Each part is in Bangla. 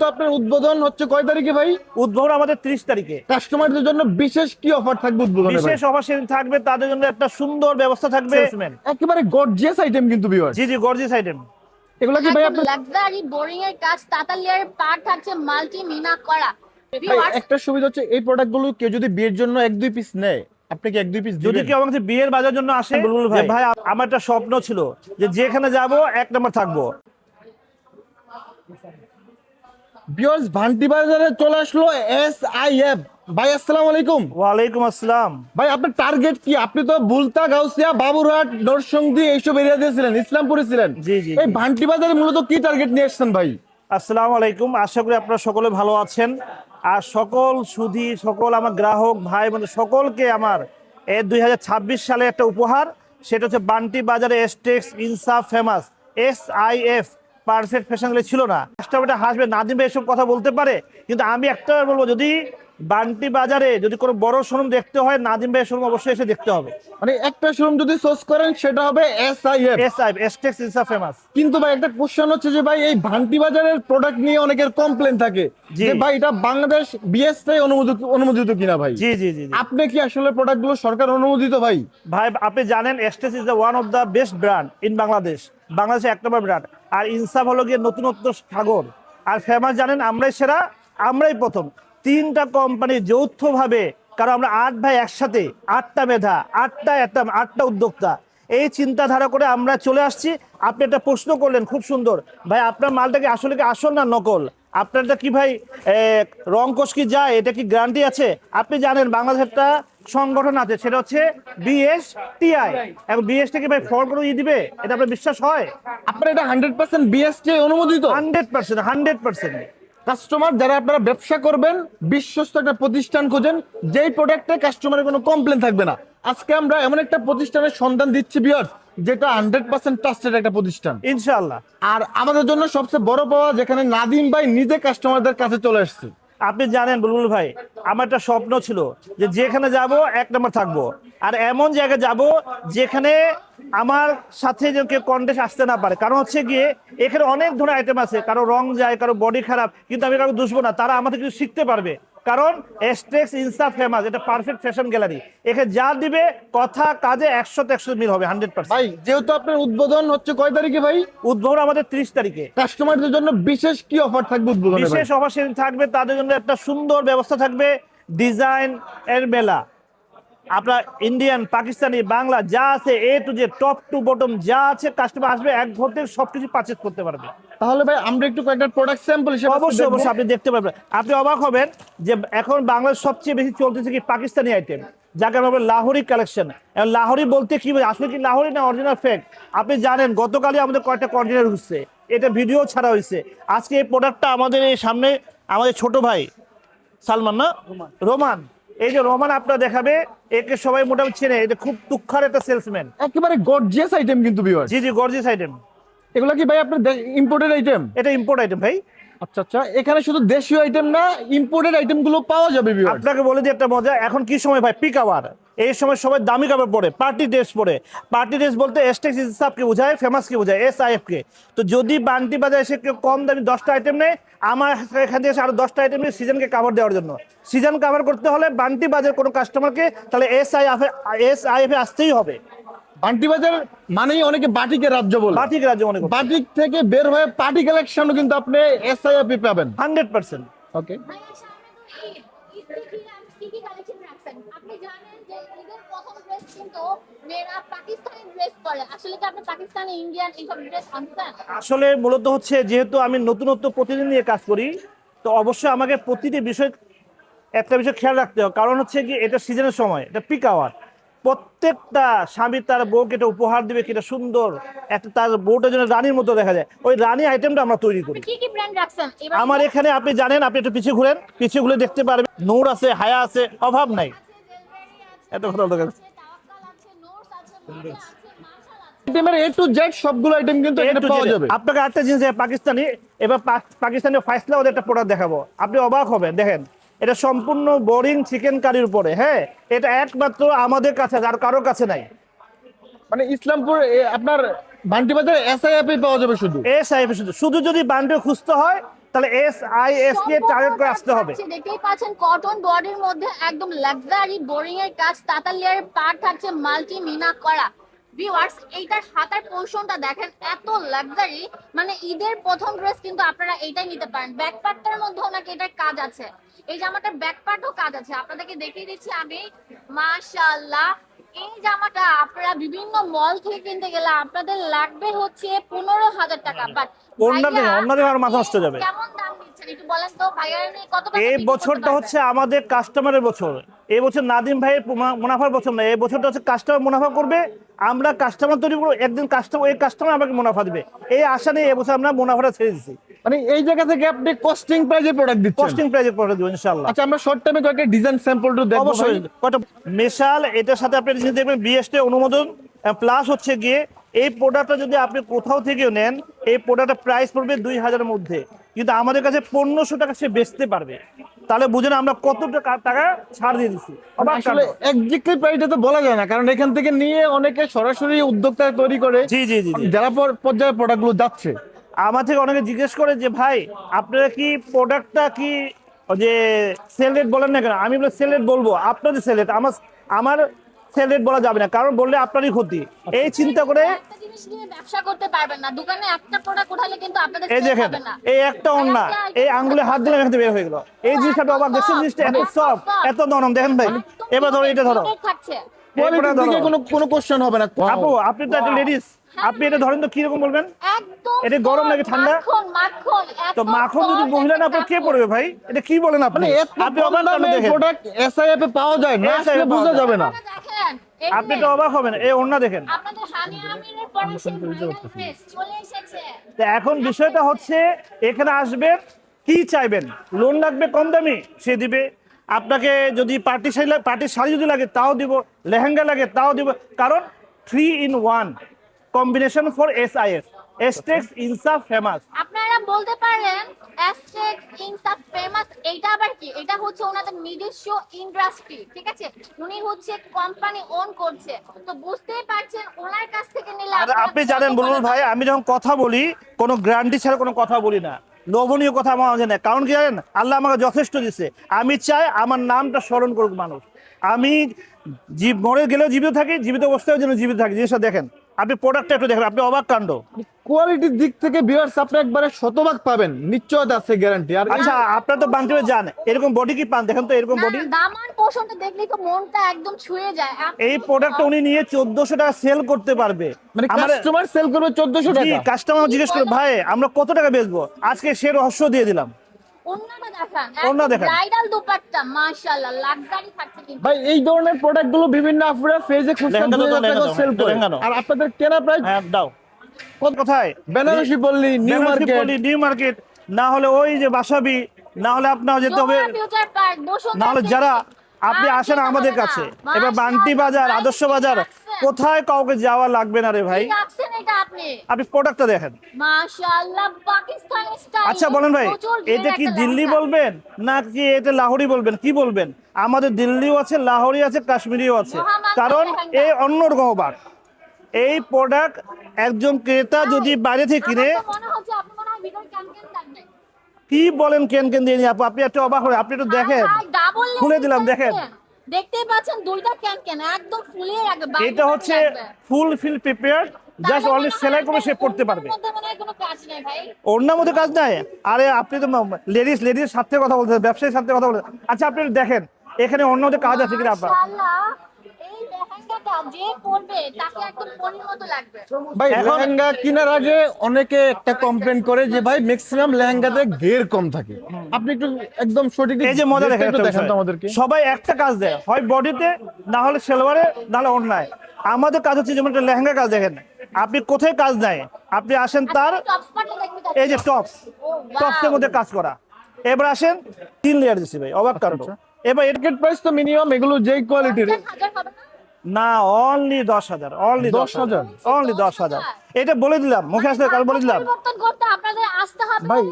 তো আপনার উদ্বোধন হচ্ছে কয় তারিখে ভাই? উদ্বোধন আমাদের ত্রিশ তারিখে। কাস্টমারদের জন্য বিশেষ কি অফার থাকবে উদ্বোধনে বিশেষ অফার সেদিন থাকবে তাদের জন্য একটা সুন্দর ব্যবস্থা থাকবে। একেবারে গর্জিয়াস আইটেম কিন্তু ভিউয়ার জি জি গর্জিস আইটেম এগুলো কি ভাই আপনার লাক্সারি বোরিং এর কাজ তাতালিয়ার পার্ট থাকছে মাল্টি মিনা করা। একটা সুবিধা হচ্ছে এই প্রোডাক্টগুলো কেউ যদি বিয়ের জন্য এক দুই পিস নেয় আপনি কি এক দুই পিস যদি কেউ আমার বিয়ের বাজার জন্য আসে বুলবুল যে ভাই। ভাই আমার একটা স্বপ্ন ছিল যে যেখানে যাব এক নম্বর থাকব। বিয়র্স ভান্টি বাজারে চলে আসলো এস আই এফ ভাই আসসালামু আলাইকুম। ওয়ালাইকুম আসসালাম। ভাই আপনার টার্গেট কি? আপনি তো বুলতা গাউসিয়া বাবুরহাট নরসংদী এইসব এরিয়া দিয়েছিলেন ইসলামপুরে ছিলেন। জি, জি, এই ভান্টি বাজারে মূলত কি টার্গেট নিয়ে এসেছেন ভাই? আসসালামু আলাইকুম। আশা করি আপনারা সকলে ভালো আছেন। আর সকল সুধি সকল আমার গ্রাহক ভাই বোন সকলকে আমার এই দুই হাজার ছাব্বিশ সালে একটা উপহার। সেটা হচ্ছে বান্টি বাজারে এসটেক্স ইনসাফ famous S I F perfect fashion ছিল না। কাস্টমারটা হাসবে নাদিম ভাই এসব কথা বলতে পারে। কিন্তু আমি একটা বলব, যদি বান্টি বাজারে যদি কোনো বড় শোরুম দেখতে হয় নাদিম ভাই শোরুম অবশ্যই এসে দেখতে হবে। মানে একটা শোরুম যদি সোর্স করেন সেটা হবে S I F S I এসটেক্স ইনসাফ ফেমাস কিন্তু ভাই একটা কোশ্চেন হচ্ছে যে ভাই এই ভান্টি বাজারের প্রোডাক্ট নিয়ে অনেকের কমপ্লেন থাকে যে ভাই এটা বাংলাদেশ বিএসআই অনুমোদিত অনুমোদিত কিনা ভাই? জি জি জি। আপনি কি আসলে প্রোডাক্টগুলো সরকার অনুমোদিত ভাই? ভাই আপনি জানেন এস্টেস is the one of the best brand in Bangladesh বাংলাদেশে এক নম্বর ব্র্যান্ড আর ইনসাফ হলো গিয়ে নতুনত্ব সাগর। আর ফেমাস জানেন আমরাই সেরা আমরাই প্রথম। তিনটা কোম্পানি যৌথভাবে কারণ আমরা আট ভাই একসাথে আটটা মেধা আটটা একটা আটটা উদ্যোক্তা। এই চিন্তাধারা করে আমরা চলে আসছি। আপনি একটা প্রশ্ন করলেন খুব সুন্দর। ভাই আপনার মালটা কি আসলে কি আসল না নকল? আপনারটা কি ভাই এ, রং কোষ কি যায়? এটা কি গ্যারান্টি আছে? আপনি জানেন বাংলাদেশ একটা সংগঠন আছে সেটা হচ্ছে বিএস টিআই এবং বিএস থেকে ভাই ফল করে দিবে? এটা আপনার বিশ্বাস হয়? আপনার এটা হান্ড্রেড পার্সেন্ট বিএসআই অনুমোদিত? Hundred percent hundred percent customer যারা আপনারা ব্যবসা করবেন বিশ্বস্ত একটা প্রতিষ্ঠান খোঁজেন যেই প্রোডাক্টে কাস্টমারের কোনো কমপ্লেন থাকবে না। আজকে আমরা এমন একটা প্রতিষ্ঠানের সন্ধান দিচ্ছি বিয়ার্স যেটা হান্ড্রেড পার্সেন্ট ট্রাস্টেড একটা প্রতিষ্ঠান। ইনশাল্লাহ আর আমাদের জন্য সবচেয়ে বড় পাওয়া যেখানে নাদিম ভাই নিজে কাস্টমারদের কাছে চলে আসছে আপনি জানেন বুলবুল ভাই আমার একটা স্বপ্ন ছিল যে যেখানে যাব, এক নম্বর থাকব। আর এমন জায়গায় যাব যেখানে আমার সাথে যে কেউ কন্টেস্ট আসতে না পারে। কারণ হচ্ছে গিয়ে এখানে অনেক ধরনের আইটেম আছে। কারও রং যায়, কারও বডি খারাপ, কিন্তু আমি কারও দুষবো না। তারা আমাদের কিছু শিখতে পারবে। কারণ এস্টেক্স ইনসাফ ফেমাস এটা পারফেক্ট ফ্যাশন গ্যালারি এখানে যা দিবে কথা কাজে একশোতে একশো মিল হবে হান্ড্রেড পার্সেন্ট ভাই যেহেতু আপনার উদ্বোধন হচ্ছে কয় তারিখে ভাই? উদ্বোধন আমাদের ত্রিশ তারিখে। কাস্টমারদের জন্য বিশেষ কি অফার থাকবে উদ্বোধনে? বিশেষ অফার সেদিন থাকবে তাদের জন্য একটা সুন্দর ব্যবস্থা থাকবে ডিজাইন এর মেলা। আপনার ইন্ডিয়ান পাকিস্তানি বাংলা যা আছে এ টু যে টপ টু বটম যা আছে কাস্টমার আসবে এক ঘর থেকে সবকিছু পারচেজ করতে পারবে। তাহলে ভাই আমরা একটু কয়েকটা প্রোডাক্ট স্যাম্পল হিসেবে অবশ্যই। অবশ্যই আপনি দেখতে পারবেন। আপনি অবাক হবেন যে এখন বাংলাদেশ সবচেয়ে বেশি চলতেছে কি পাকিস্তানি আইটেম যাকে আমরা বলি লাহোরি কালেকশন এবং লাহোরি বলতে কি? আসলে কি লাহোরি না অরিজিনাল ফেক আপনি জানেন গতকালই আমাদের কয়েকটা কন্টেনার হচ্ছে এটা ভিডিও ছাড়া হয়েছে। আজকে এই প্রোডাক্টটা আমাদের এই সামনে আমাদের ছোট ভাই সালমান না? রোমান। এই যে রোমান আপনার দেখাবে একে সবাই মোটামুটি চেনে। এটা খুব তুক্ষার একটা সেলসম্যান একেবারে গর্জিয়াস আইটেম কিন্তু জি জি গর্জিয়াস আইটেম এগুলো কি ভাই আপনার ইম্পোর্টেড আইটেম এটা ইম্পোর্ট আইটেম ভাই। আচ্ছা আচ্ছা। এখানে শুধু দেশীয় আইটেম না ইম্পোর্টেড আইটেমগুলো পাওয়া যাবে আপনাকে বলে দিই একটা মজা। এখন কি সময় ভাই? পিক আওয়ার এই সময় সবাই দামি কাপড় পরে পার্টি ড্রেস পরে। পার্টি ড্রেস বলতে এসটেক্স ইনসাফকে বোঝায় ফেমাস কে বোঝায় এস আই কে। তো যদি বান্টি বাজারে এসে কেউ কম দামি দশটা আইটেম নেয় আমার এখান থেকে এসে আরও দশটা আইটেম নিয়ে সিজনকে কাভার দেওয়ার জন্য। সিজন কাভার করতে হলে বান্টি বাজার কোনো কাস্টমারকে তাহলে S I F S I F আসতেই হবে। বান্টি বাজার মানেই অনেকে বাটিকের রাজ্য বলে। বাটিক রাজ্য মনে করি বাটিক থেকে বের হয়ে পার্টি কালেকশনও কিন্তু আপনি এসআইএপি পাবেন। Hundred percent. ওকে। ভাইয়া সামনে তো ঈদ। ঈদ কি কি- কি কি কালেকশন রাখছেন আপনি জানেন যে ঈদের প্রথম ড্রেস কিন্তু মেয়েরা পাকিস্তানি ড্রেস পরে আসলে কি আপনি পাকিস্তানি ইন্ডিয়ান এইসব ড্রেস আনছেন আসলে মূলত হচ্ছে যেহেতু আমি নতুনত্ব প্রতিদিন নিয়ে কাজ করি তো অবশ্যই আমাকে প্রতিটি বিষয় একটা বিষয় খেয়াল রাখতে হবে। কারণ হচ্ছে কি এটা সিজনের সময় এটা পিক আওয়ার প্রত্যেকটা স্বামী তার বউকে এটা উপহার দিবে কিটা সুন্দর। একটা তার বউটা যেন রানীর মতো দেখা যায়। ওই রানী আইটেমটা আমরা তৈরি করি। কি কি ব্র্যান্ড রাখছেন? আমার এখানে আপনি জানেন আপনি একটু পিছিয়ে ঘুরেন। পিছিয়ে ঘুরে দেখতে পারবেন নূর আছে হায়া আছে অভাব নাই। এত কথা বলতে গেলে। তাওয়াক্কাল আছে নোটস আছে মজা আছে মাশাল আছে আইটেমের এ টু জেড সবগুলো আইটেম কিন্তু এখানে পাওয়া যাবে। আপনাকে আরেকটা জিনিস পাকিস্তানি। এবার পাকিস্তানি ফাইসলা ওদের একটা প্রোডাক্ট দেখাবো। আপনি অবাক হবেন দেখেন। এটা সম্পূর্ণ বোরিং চিকেন কারির উপরে হ্যাঁ? এটা একমাত্র আমাদের কাছে আর কারোর কাছে নাই। মানে ইসলামপুর আপনার বান্টি বাজারে এসআইএপি পাওয়া যাবে শুধু? এ সাহেব শুধু। শুধু যদি বান্ডে খুঁজতে হয় তাহলে এস আই এস কে টার্গেট করে আসতে হবে। দেখতেই পাচ্ছেন কটন বডির মধ্যে একদম লাক্সারি বোরিং এর কাজ তাতালিয়ার পার থাকছে মাল্টি মিনা করা। ভিউয়ার্স এইটার হাতার পোর্শনটা দেখেন এত লাক্সারি মানে ঈদের প্রথম ড্রেস কিন্তু আপনারা এইটাই নিতে পারেন। ব্যাক পার্টটার মধ্যেও নাকি এটার কাজ আছে। এই জামাটার ব্যাক পার্টও কাজ আছে। আপনাদেরকে দেখিয়ে দিচ্ছি আমি। মাশাআল্লাহ। এই জামাটা আপনারা বিভিন্ন মল থেকে কিনতে গেলে আপনাদের লাগবে হচ্ছে পনেরো হাজার টাকা। বাট আর মাথা নষ্ট যাবে। কেমন দাম দিচ্ছেন একটু বলেন তো। কত টাকা এই বছরটা হচ্ছে আমাদের কাস্টমারের বছর। এই বছর নাদিম ভাইয়ের মুনা- মুনাফার বছর না এই বছরটা হচ্ছে কাস্টমার মুনাফা করবে। আমরা কাস্টমার তৈরি করব একদিন কাস্টমার ওই কাস্টমার আমাকে মুনাফা দিবে। এই আশা নিয়ে এবছর আমরা মুনাফাটা ছেড়ে দিচ্ছি। মানে এই জায়গা থেকে আপনি কস্টিং প্রাইজে প্রোডাক্ট দিচ্ছেন? কস্টিং প্রাইজে পড়ে দেবো ইনশাল্লাহ আচ্ছা আমরা শর্ট টাইমে কয়েকটা ডিজাইন স্যাম্পল একটু দেখব অবশ্যই। কয়টা? মেশাল এটার সাথে আপনি দেখবেন বিএসটি অনুমোদন প্লাস হচ্ছে গিয়ে এই প্রোডাক্টটা যদি আপনি কোথাও থেকেও নেন এই প্রোডাক্টের প্রাইস পড়বে দুই হাজারের মধ্যে। কিন্তু আমাদের কাছে পনেরোশো টাকা সে বেচতে পারবে। তাহলে বুঝেন আমরা কত টাকা টাকা ছাড় দিয়ে দিচ্ছি আসলে কাণ্ড। এক্স্যাক্টলি প্রাইসটা তো বলা যায় না কারণ এখান থেকে নিয়ে অনেকে সরাসরি উদ্যোক্তা তৈরি করে জি জি জি। যারা পর- পর্যায়ে প্রোডাক্টগুলো যাচ্ছে। আমার থেকে অনেকে জিজ্ঞেস করে যে ভাই আপনারা কি প্রোডাক্টটা কি যে সেল রেট বলেন না কেন? আমি বলে সেল রেট বলব আপনাদের সেল রেট আমার আমার সেল রেট বলা যাবে না কারণ বললে আপনারই ক্ষতি। এই চিন্তা করে জিনিস নিয়ে ব্যবসা করতে পারবেন না। দোকানে একটা প্রোডাক্ট উঠালে কিন্তু আপনাদের এই দেখেন এই একটা অন্যা এই আঙ্গুলে হাত দিলে এখান বের হয়ে গেল। এই জিনিসটা তো দেখছেন জিনিসটা এত সফট এত নরম দেখেন ভাই। এবার ধরো এটা ধরো। Limited থাকছে কোয়ালিটির ধরো। দিকে কোনো কোনো কোশ্চেন হবে না। আপু আপনি তো একটা লেডিস আপনি এটা ধরেন তো কীরকম বলবেন? এটা গরম নাকি ঠান্ডা? তো মাখন যদি মহিলা না আপনার কে পড়বে ভাই? এটা কি বলেন আপনি? মানে আপনি প্রোডাক্ট এসআইএফ এ পাওয়া যায় না বোঝা যাবে না। আপনি তো অবাক হবেন এই ওড়না দেখেন। এখন বিষয়টা হচ্ছে এখানে আসবেন কি চাইবেন? লোন লাগবে কম দামি সে দিবে। আপনাকে যদি পার্টি শাড়ি পার্টি পার্টির শাড়ি যদি লাগে তাও দিব। লেহেঙ্গা লাগে তাও দিব। কারণ three in one combination for S I S এসটেক্স ইনসাফ ফেমাস আপনারা বলতে পারেন ইনসাফ ফেমাস এইটা আবার কি? এটা হচ্ছে ওনাদের নিজস্ব ইন্ডাস্ট্রি ঠিক আছে? উনি হচ্ছে কোম্পানি ওন করছে। তো বুঝতেই পারছেন ওনার কাছ থেকে নিলে আর আপনি জানেন ভালো ভাই আমি যখন কথা বলি কোনো গ্যারান্টি ছাড়া কোনো কথা বলি না। লোভনীয় কথা আমার মাঝে নেই। কারণ কি জানেন আল্লাহ আমাকে যথেষ্ট দিচ্ছে আমি চাই আমার নামটা স্মরণ করুক মানুষ। আমি জীব মরে গেলেও জীবিত থাকি জীবিত অবস্থায় যেন জীবিত থাকি। জিনিসটা দেখেন। আপনি প্রোডাক্টটা একটু দেখেন আপনি অবাক কাণ্ড। কোয়ালিটির দিক থেকে ভিউয়ার্স আপনি একবারে শতভাগ পাবেন নিশ্চয়তা আছে গ্যারান্টি আর আচ্ছা আপনারা তো বান্টিবে যান এরকম বডি কি পান? দেখেন তো এরকম বডি দামান পোষণটা দেখলেই তো মনটা একদম ছুঁয়ে যায়। এই প্রোডাক্টটা উনি নিয়ে চোদ্দশো টাকা সেল করতে পারবে। মানে কাস্টমার সেল করবে 1400 জি টাকা। কাস্টমার জিজ্ঞেস করে ভাই আমরা কত টাকা বেচবো? আজকে সে রহস্য দিয়ে দিলাম। ওন্নাটা দেখান? ওড়না দেখান। ব্রাইডাল দুপাট্টা মাশাআল্লাহ লাক্সারি থাকছে কিন্তু ভাই এই ধরনের প্রোডাক্টগুলো বিভিন্ন আপুরা ফেজে খুচরা লেহেঙ্গা দাও, 2000 টাকা লেহেঙ্গা সেল করে। আর আপনাদের কেনা প্রাইস হ্যাঁ দাও। কোন কোথায়? বেনারসি পল্লী নিউ মার্কেট নিউ মার্কেট না হলে ওই যে বাসাবি না হলে আপনার যেতে হবে না হলে যারা আপনি আসেন আমাদের কাছে। এবার বান্টি বাজার আদর্শ বাজার কোথায় কাউকে যাওয়া লাগবে না রে ভাই? কি আপনি। প্রোডাক্টটা দেখেন। আচ্ছা বলেন ভাই এটা কি দিল্লি বলবেন নাকি এটা লাহোরি বলবেন? কি বলবেন? আমাদের দিল্লিও আছে লাহোরি আছে কাশ্মীরিও আছে। কারণ। এই অন্যরকম অবাক এই প্রোডাক্ট একজন ক্রেতা যদি বাইরে থেকে কিনে কি বলেন কেন কেন দিয়ে আপু? আপনি একটু অবাক হয়ে আপনি একটু দেখেন। ডাবল খুলে দিলাম, দেখেন। দেখতেই পাচ্ছেন দুইটা ক্যান ক্যান একদম ফুলিয়ে রাখবে এটা হচ্ছে full fill prepare just only সেলাই করে সে পড়তে পারবে। মধ্যে কাজ নেই ভাই। ওর মধ্যে কাজ নাই? আরে আপনি তো লেডিস লেডিস সাথে কথা বলতেছেন ব্যবসায়ীর সাথে কথা বলতেছেন। আচ্ছা আপনি দেখেন এখানে অন্য মধ্যে কাজ আছে কিনা আপনার লেহেঙ্গাটা যে পরবে তাকে একদম পরীর মতো লাগবে। ভাই লেহেঙ্গা কেনার আগে অনেকে একটা কমপ্লেন করে যে ভাই ম্যাক্সিমাম লেহেঙ্গাতে ঘের কম থাকে। আপনি একটু একদম সঠিক এই যে মজা দেখেন একটা দেখান তো বিষয়। আমাদেরকে। সবাই একটা কাজ দেয় হয় বডিতে না হলে সেলোয়ারে না হলে অন্যায়। আমাদের কাজ হচ্ছে যেমন একটা লেহেঙ্গা কাজ দেখেন। আপনি কোথায় কাজ নেয় আপনি আসেন তার এই যে টপস. টপসের মধ্যে কাজ করা। এবার আসেন তিন লেয়ার দিচ্ছি ভাই অবাক কাণ্ড। এবার এটা মার্কেট প্রাইস তো মিনিমাম এগুলো যেই কোয়ালিটির না? না অনলি দশ হাজার অনলি দশ হাজার অনলি দশ হাজার। এটা বলে দিলাম মুখে আসতে কাল বলে দিলাম। পরিবর্তন করতে আপনাদের আসতে হবে ভাই,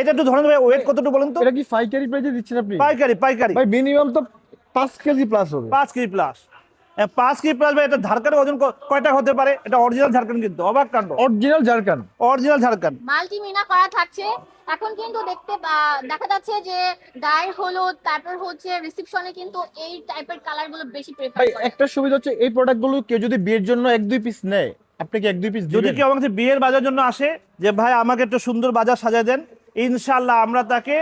এটা একটু ধরেন ভাই ওয়েট কতটুকু বলেন তো? এটা কি পাইকারি প্রাইসে দিচ্ছেন আপনি? পাইকারি পাইকারি। ভাই মিনিমাম তো পাঁচ কেজি প্লাস হবে। পাঁচ কেজি প্লাস পাঁচ কেজি প্লাস ভাই? এটা ওজন কয়টা হতে পারে? এটা অরিজিনাল ঝাড়খান্ড কিন্তু অবাক কাণ্ড। অরিজিনাল জারকান অরিজিনাল ঝাড়খান্ড মাল্টি মিনা করা থাকছে। এখন কিন্তু দেখতে দেখা যাচ্ছে যে গায়ের হলুদ তারপর হচ্ছে রিসেপশনে কিন্তু এই টাইপের কালারগুলো বেশি প্রেফার করে। একটা সুবিধা হচ্ছে এই প্রোডাক্টগুলো কেউ যদি বিয়ের জন্য এক দুই পিস নেয় আপনি কি এক দুই পিস যদি কেউ আমাকে বিয়ের বাজার জন্য আসে যে ভাই আমাকে একটু সুন্দর বাজার সাজায় দেন ইনশাল্লাহ আমরা তাকে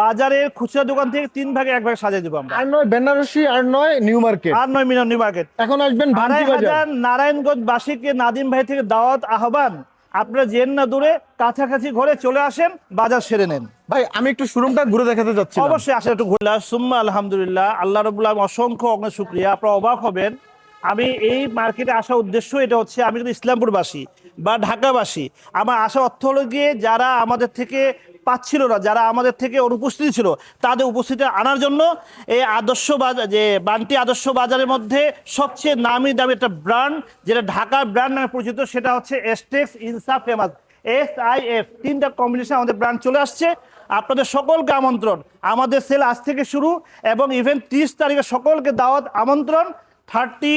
বাজারের খুচরা দোকান থেকে তিন ভাগে এক ভাগে সাজিয়ে দেবো আমরা। আর নয় বেনারসি আর নয় নিউ মার্কেট। আর নয় মিনার নিউ মার্কেট। এখন আসবেন আড়াই বাজার। হাজার নারায়ণগঞ্জ বাসীকে নাদিম ভাই থেকে দাওয়াত আহ্বান। আপনারা জেন না দূরে কাছাকাছি ঘরে চলে আসেন বাজার সেরে নেন। ভাই আমি একটু শোরুমটা ঘুরে দেখাতে যাচ্ছি অবশ্যই আসলে একটু ঘুরলাম সুম্মা আলহামদুলিল্লাহ আল্লাহ রবুল্লাহ অসংখ্য অগ্ন শুক্রিয়া। আপনারা অবাক হবেন আমি এই মার্কেটে আসার উদ্দেশ্য এটা হচ্ছে আমি কিন্তু ইসলামপুরবাসী বা ঢাকাবাসী। আমার আসার অর্থ হলো গিয়ে যারা আমাদের থেকে পাচ্ছিল না, যারা আমাদের থেকে অনুপস্থিত ছিল, তাদের উপস্থিতি আনার জন্য এই আদর্শ বাজার যে বান্টি আদর্শ বাজারের মধ্যে সবচেয়ে নামি দামি একটা ব্র্যান্ড, যেটা ঢাকার ব্র্যান্ড নামে পরিচিত, সেটা হচ্ছে এসটেক্স ইনসা ফেমাস এস আই এফ তিনটা কম্বিনেশন আমাদের ব্র্যান্ড চলে আসছে। আপনাদের সকলকে আমন্ত্রণ। আমাদের সেল আজ থেকে শুরু এবং ইভেন তিরিশ তারিখে সকলকে দাওয়াত আমন্ত্রণ। থার্টি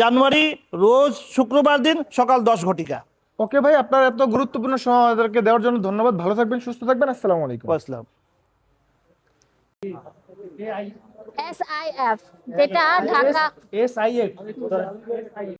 জানুয়ারি, রোজ শুক্রবার দিন সকাল দশ ঘটিকা। ওকে ভাই আপনার এত গুরুত্বপূর্ণ সময় আমাদেরকে দেওয়ার জন্য ধন্যবাদ। ভালো থাকবেন সুস্থ থাকবেন আসসালামু আলাইকুম। আসসালাম। এস আই এফ যেটা ঢাকা এস আই এফ